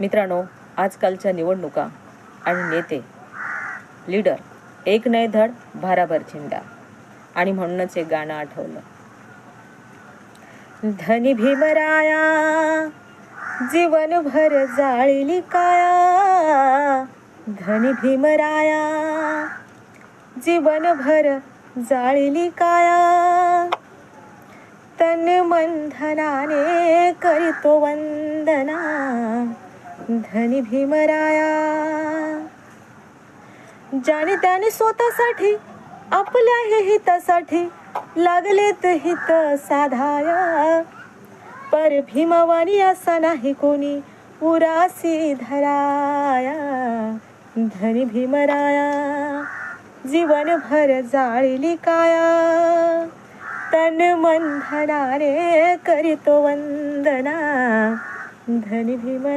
मित्रांनो आजकालच्या निवडणुका आणि नेते लीडर एक नाही धड भाराभर झेंडा आणि म्हणूनच एक गाणं आठवलं. धनी भीमराया जीवनभर जाळीली काया. धनी भीमराया जीवनभर जाळीली काया. तन मन धनाने करीतो वंदना. धनी भीमराया ज्याने त्याने स्वतःसाठी आपल्याही हितासाठी लागलेत हित साधाया. पर भीमवानी असा नाही कोणी उरासी धराया. धनी भीमराया जीवनभर जाळीली काया. तन मन धनाने करीतो वंदना. धनी भीम